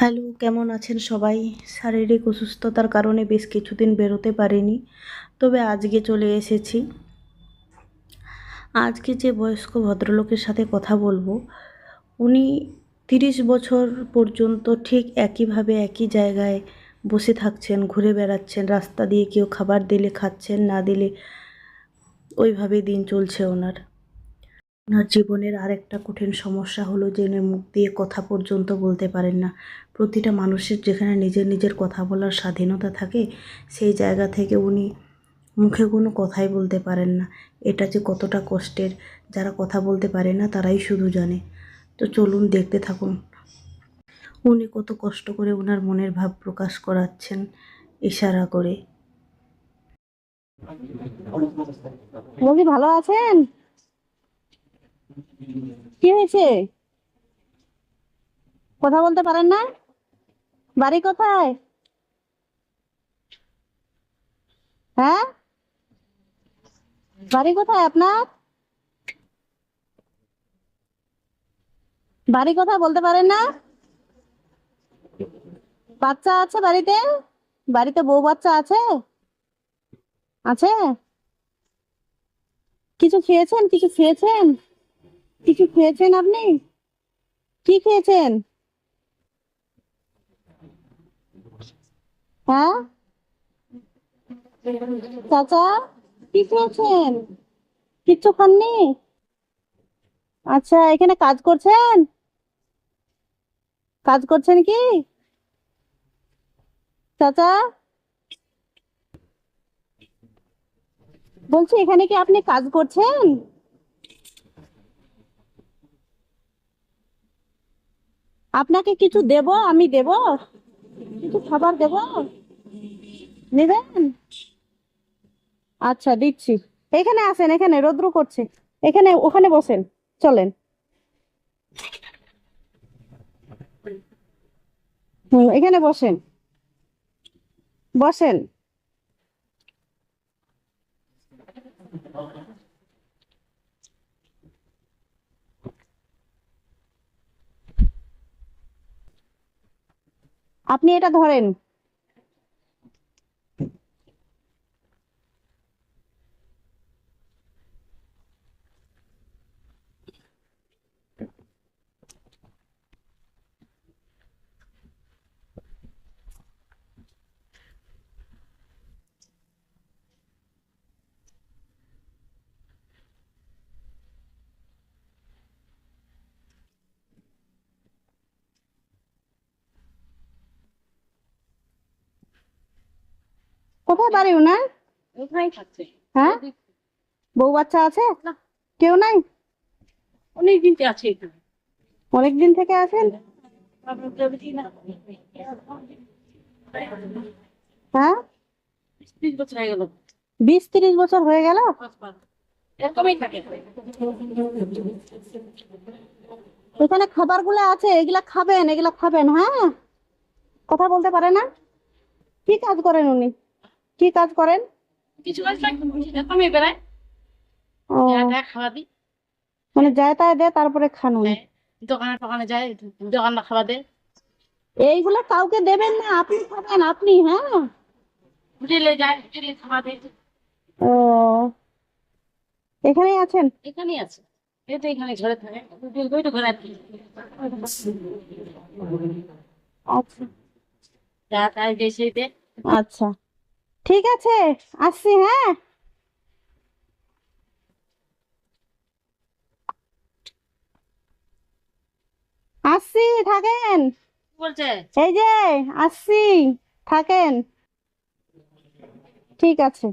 Hello, কেমন আছেন সবাই? শারীরিক অসুস্থতার কারণে বেশ কিছুদিন বেরোতে পারিনি, তবে আজকে চলে এসেছি। আজকে যে বয়স্ক ভদ্রলোকের সাথে কথা বলব, উনি তিরিশ বছর পর্যন্ত ঠিক একইভাবে একই জায়গায় বসে থাকছেন, ঘুরে বেড়াচ্ছেন, রাস্তা দিয়ে কেউ খাবার দিলে খাচ্ছেন, না দিলে ওইভাবে দিন চলছে ওনার। ওনার জীবনের আরেকটা কঠিন সমস্যা হলো যে উনি মুখ দিয়ে কথা পর্যন্ত বলতে পারেন না। প্রতিটা মানুষের যেখানে নিজের নিজের কথা বলার স্বাধীনতা থাকে, সেই জায়গা থেকে উনি মুখে কোনো কথাই বলতে পারেন না। এটা যে কতটা কষ্টের, যারা কথা বলতে পারে না তারাই শুধু জানে। তো চলুন দেখতে থাকুন। উনি কত কষ্ট করে ওনার মনের ভাব প্রকাশ করাচ্ছেন ইশারা করে। বৌদি ভালো আছেন? কি হয়েছে? কথা বলতে পারেন না? বাড়ি কোথায়? হ্যাঁ? বাড়ি কোথায় আপনার? বাড়ি কোথায় বলতে পারেন না? বাচ্চা আছে বাড়িতে? বাড়িতে বউ বাচ্চা আছে? আছে? কিছু খেয়েছেন? কিছু খেয়েছেন? কিছু খেয়েছেন আপনি? কি খেয়েছেন? হ্যাঁ? চাচা, কি খেয়েছেন? কিচ্ছু খাননি? আচ্ছা এখানে কাজ করছেন? কাজ করছেন কি? চাচা? বলছি, এখানে কি আপনি কাজ করছেন? আপনাকে কিছু দেব? আমি দেব? কিছু খাবার দেব? নেবেন? আচ্ছা দিচ্ছি। এখানে আসেন, এখানে রৌদ্র করছে। এখানে, ওখানে বসেন। চলেন। হুম, এখানে বসেন। বসেন। আপনি এটা ধরেন। কোথায়? বাড়ি ওনার থাকছে। হ্যাঁ? বউ বাচ্চা আছে? না। কেউ নাই? অনেক দিন আছে এখানে। অনেকদিন থেকে আছেন আমরা ভেবেছি হ্যাঁ ত্রিশ বছর হয়ে গেল। বিশ তিরিশ বছর হয়ে গেল? এরকমই থাকে। এখানে খাবারগুলো আছে এগুলা খাবেন এগুলা খাবেন হ্যাঁ? কথা বলতে পারে না? কি কাজ করেন উনি? কি কাজ করেন? কিছু কাজ খাওয়া দিই। মানে যায় তাই দেয় তারপরে খান উনি? হ্যাঁ, দোকানে টোকানে যায় দোকানে খাওয়া দেয়। এইগুলো কাউকে দেবেন না আপনি খাবেন আপনি হ্যাঁ? হোটেলে যায় হোটেলে খাওয়া দেয়। ও। এখানেই আছেন? এখানেই আছে। এই তো এখানে ঘরে থাকে। ওই তো ঘরে আচ্ছা। যা তাই যে সেইতে আচ্ছা। ঠিক আছে আসছি হ্যাঁ। আসছি থাকেন। এই যে আসছি থাকেন। ঠিক আছে।